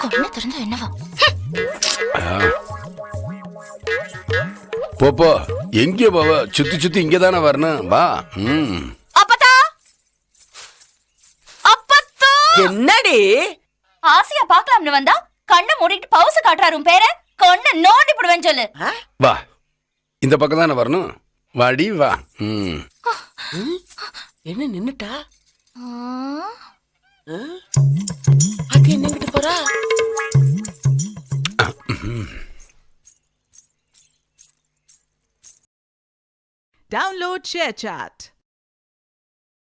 கண்ணு திறந்தா என்னவா? போ போ. எங்கே போவ? சுத்தி சுத்தி இங்கே தானே வரணும். வா. ம். அப்பத்தா! அப்பத்தா! என்னடி? ஆசையா பாக்கலாம்னு வந்தா கண்ணை மூடிட்டு பவுசு காட்டுறாரு உன் பேர. கண்ணை நோண்டி போடுவேன்னு சொல்லு. ஆ? வா. இந்த பக்கம் தானே வரணும். வாடி வா. ம். என்ன நின்னுட்டா? ஆ? அது என்னங்கிட்டு போறா? Download ShareChat.